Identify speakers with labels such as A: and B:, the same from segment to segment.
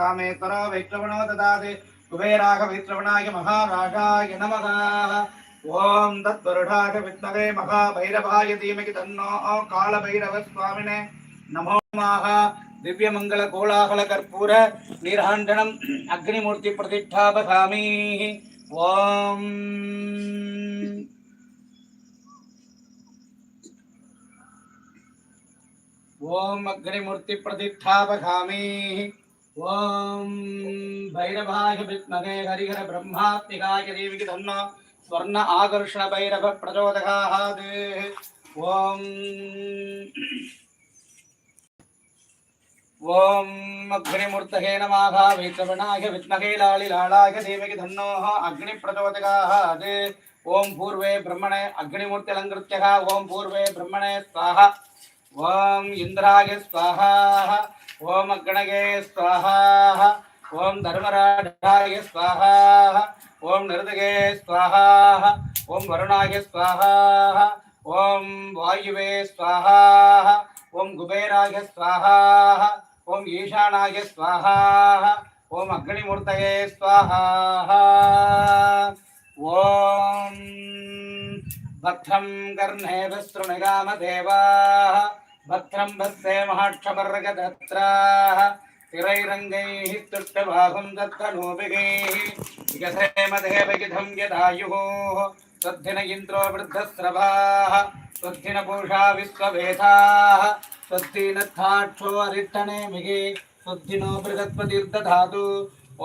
A: காமேஸ்வர வைஷ்ணவனோ ததாது குபேராக வைஷ்ணவனாய மகாராஜாய நமகா ஓம் தத் வருடாக வித்மகே மகாபைரவாய தீமகி தன்னோ காலபைரவ சுவாமினே நமோமாக திவ்யமங்கல கோலாகல கற்பூர நீராண்டனம் அக்னிமூர்த்தி பிரதிஷ்டாபகாமி ஓம் ஓம் அக்னிமூர்த்தி பிரதிஷ்டாபகாமி ஓம் பைரவாய வித்மகே ஹரிஹர பிரம்மாத்மிகாய தேவிக்கு தன்னா ஸ்வர்ண ஆகர்ஷண பைரவ பிரச்சோதகாது ஓம் ஓம் அக்னிமூர்த்தகே நமாக வீத்தவனாக வித்மகே லாளி லாளாக தேவிக்கு தன்னோஹ அக்னி பிரச்சோதகாது ஓம் பூர்வே பிரம்மணே அக்னிமூர்த்தி அலங்கிருத்தியகா ஓம் பூர்வே பிரம்மணே ஸ்வாஹா ஓம் இந்திராய ஸ்வாஹாஹ ஓம் அக்னகே ஸ்வாஹாஹ ஓம் தர்மராஜாய ஸ்வாஹாஹ ஓம் நிருதகே ஸ்வாஹாஹ ஓம் வருணாய ஸ்வாஹாஹ ஓம் வாயுவே ஸ்வாஹாஹ ஓம் குபேராய ஸ்வாஹாஹ ஓம் ஈசானாய ஸ்வாஹாஹ ஓம் அக்னிமூர்த்தகே ஸ்வாஹாஹ. भद्रं कर्णेभिः शृणुगामदेवाः भद्रं भस्ते महाक्षमर्गदत्राः तिरैरङ्गैः तुष्टबाहुं दत्तनोभिः विगसेमदेवगिधं यदायुः स्वद्धिन इन्द्रो वृद्धस्रवाः स्वद्धिन पूषा विश्ववेदाः स्वस्तिनत्थाक्षो अरिष्टनेमिः स्वद्धिनो बृहस्पतिर्दधातु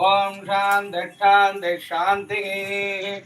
A: ॐ शान्तिः शान्तिः शान्तिः